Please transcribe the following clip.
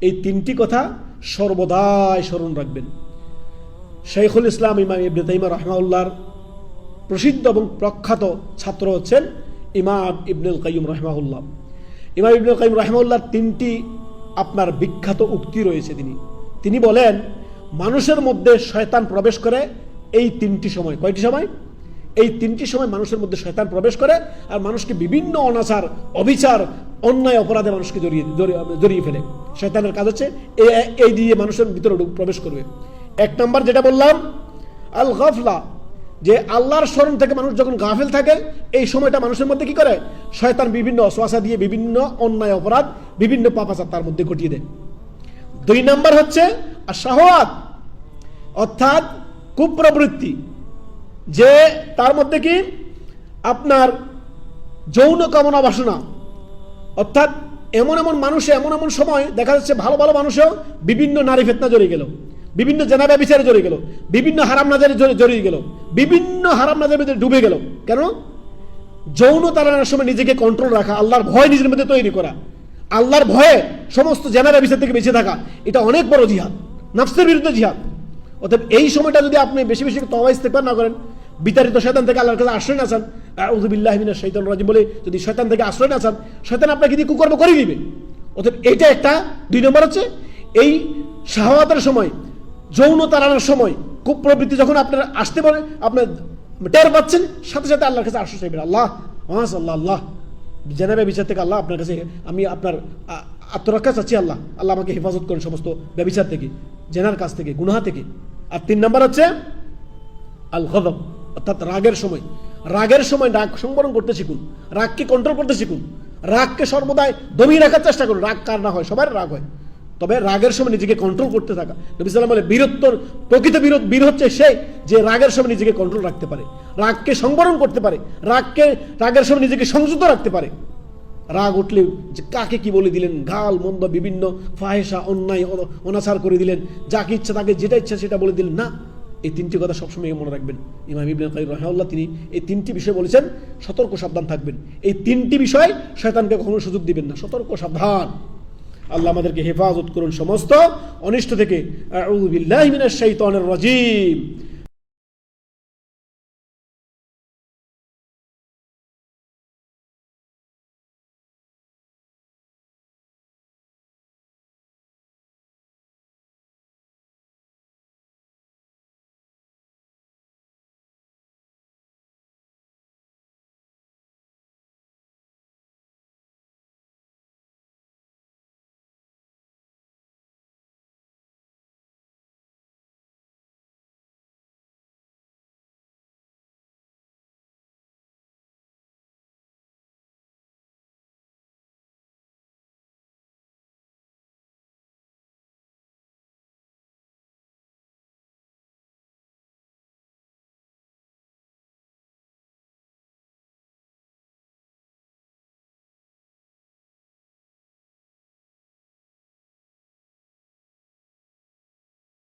এই তিনটি কথা সর্বদাই স্মরণ রাখবেন। শেখুল ইসলাম ইমাম ইবনে তাইমা রহমাউল্লাহর প্রসিদ্ধ এবং প্রখ্যাত ছাত্র হচ্ছেন ইমাম ইবনুল কাইম রহমাউল্লাহ ইমাম ইবনুল কাইম রহমাউল্লাহর তিনটি আপনার বিখ্যাত উক্তি রয়েছে তিনি। তিনি বলেন, মানুষের মধ্যে শয়তান প্রবেশ করে এই তিনটি সময়। কয়টি সময়? এই তিনটি সময় মানুষের মধ্যে শয়তান প্রবেশ করে আর মানুষকে বিভিন্ন অনাচার, অবিচার অন্যায় অপরাধে মানুষকে জড়িয়ে, জড়িয়ে- ফেলে। শয়তানের কাজ হচ্ছে এই দিয়ে মানুষের ভিতরে প্রবেশ করবে। এক নম্বর যেটা বললাম আল গফলা যে আল্লাহর স্মরণ থেকে মানুষ যখন গাফেল থাকে, এই সময়টা মানুষের মধ্যে কি করে? শয়তান বিভিন্ন অশ্বাসা দিয়ে বিভিন্ন অন্যায় অপরাধ, বিভিন্ন পাপাচার তার মধ্যে ঘটিয়ে দেয়। দুই নাম্বার হচ্ছে আর শাহওয়াত অর্থাৎ কুপ্রবৃত্তি, যে তার মধ্যে কি? আপনার যৌন কামনা বাসনা অর্থাৎ এমন এমন মানুষে, এমন এমন সময় দেখা যাচ্ছে ভালো ভালো মানুষেও বিভিন্ন নারী ফেতনা জড়িয়ে গেল, বিভিন্ন জেনাবা বিচারে জড়িয়ে গেল, বিভিন্ন হারাম নাজারে জড়ি- জড়িয়ে গেল, বিভিন্ন হারাম নাজারের ভিতরে ডুবে গেল। কেন? যৌন তাড়ানোর সময় নিজেকে কন্ট্রোল রাখা, আল্লাহর ভয় নিজের মধ্যে তৈরি করা, আল্লাহর ভয়ে সমস্ত জেনারা বিচার থেকে বেঁচে থাকা, এটা অনেক বড় জিহাদ, নাফসের বিরুদ্ধে জিহাদ। অর্থাৎ এই সময়টা যদি আপনি বেশি বেশি তবা ইস্তেফার না করেন বিতাড়িত শয়তান থেকে আল্লাহর কাছে আশ্রয় না চান। আউযুবিল্লাহি মিনাশ শাইতানির রাজিম বলে যদি শয়তান থেকে আশ্রয় না চান, শয়তান আপনাকে দিয়ে কুকর্ম করে দিবে অতএব এইটা একটা, দুই নম্বর হচ্ছে, এই শাহওয়াতের সময়, যৌন তাড়ানোর সময়, খুব প্রবৃত্তি যখন আপনার আসতে পারে, আপনার টের পাচ্ছেন, সাথে সাথে আল্লাহর কাছে আশ্রয় চাইবেন। আল্লাহ, মাস আল্লাহ আল্লাহ। জেনাবে বিচার থেকে আল্লাহ আপনার কাছে, আমি আপনার আত্মরক্ষা চাচ্ছি আল্লাহ। আল্লাহ আমাকে হেফাজত করেন সমস্ত ব্যবচার থেকে, জেনার কাছ থেকে, গুনাহা থেকে। আর তিন নম্বর হচ্ছে আল গদব অর্থাৎ রাগের সময়। রাগের সময় রাগ সংবরণ করতে শিখুন। রাগকে কন্ট্রোল করতে শিখুন। রাগকে সর্বদাই দমিয়ে রাখার চেষ্টা করুন। রাগ কার না হয়? সবার রাগ হয়। তবে রাগের সময় নিজেকে কন্ট্রোল করতে থাকা। নবী সাল্লাম বলে বীরত্ব প্রকৃত বীর বীর হচ্ছে সে যে রাগের সময় নিজেকে কন্ট্রোল রাখতে পারে। রাগকে সংবরণ করতে পারে। রাগকে রাগের সময় নিজেকে সংযত রাখতে পারে। রাগ উঠলে যে কাকে কি বলে দিলেন, গাল, মন্দ, বিভিন্ন ফাহেসা অন্যায় অনাচার করে দিলেন, যাকে ইচ্ছা তাকে যেটা ইচ্ছা সেটা বলে দিলেন। না এই তিনটি কথা সবসময় মনে রাখবেন। ইমাম ইবনে কাইম রহমাল্লাহ তিনি এই তিনটি বিষয় বলেছেন, সতর্ক সাবধান থাকবেন। এই তিনটি বিষয় শয়তানকে কখনো সুযোগ দিবেন না। সতর্ক সাবধান। আল্লাহ আমাদেরকে হেফাজত করুন সমস্ত অনিষ্ট থেকে। আউযু